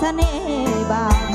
สน่ห์บาง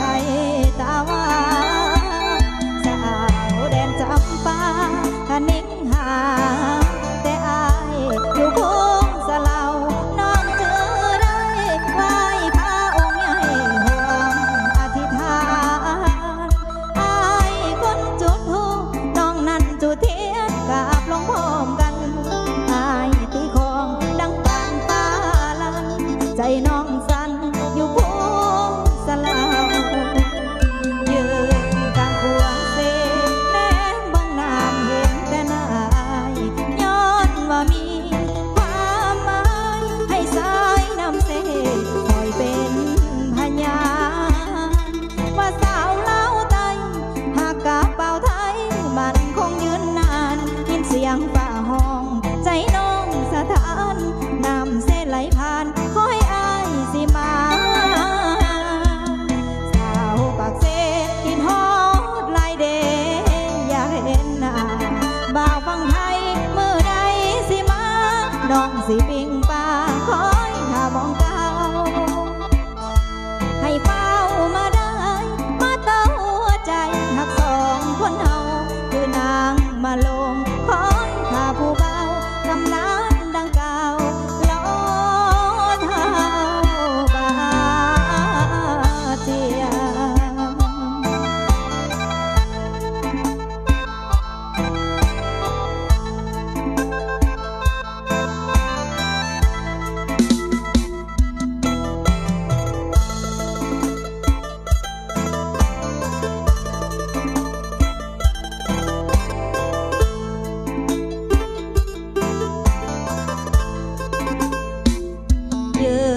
น้องสิปิงป้าคอยถ้ามองเก่าให้เฝ้ามาได้ มาเต้าใจหักสองคนเฮาคือนางมาโล Yeah.